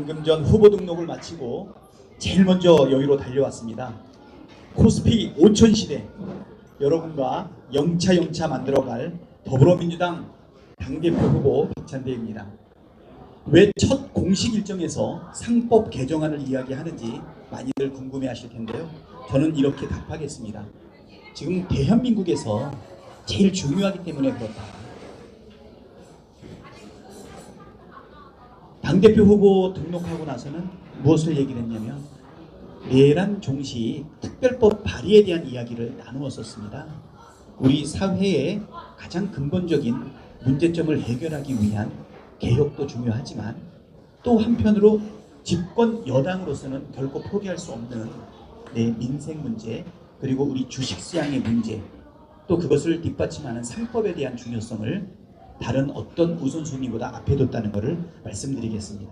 방금 전 후보 등록을 마치고 제일 먼저 여기로 달려왔습니다. 코스피 5천 시대 여러분과 영차 영차 만들어갈 더불어민주당 당대표 후보 박찬대입니다. 왜 첫 공식 일정에서 상법 개정안을 이야기하는지 많이들 궁금해하실 텐데요. 저는 이렇게 답하겠습니다. 지금 대한민국에서 제일 중요하기 때문에 그렇다. 당대표 후보 등록하고 나서는 무엇을 얘기를 했냐면 내란 종시 특별법 발의에 대한 이야기를 나누었었습니다. 우리 사회의 가장 근본적인 문제점을 해결하기 위한 개혁도 중요하지만 또 한편으로 집권 여당으로서는 결코 포기할 수 없는 내 민생 문제 그리고 우리 주식 시장의 문제 또 그것을 뒷받침하는 상법에 대한 중요성을 다른 어떤 우선순위보다 앞에 뒀다는 것을 말씀드리겠습니다.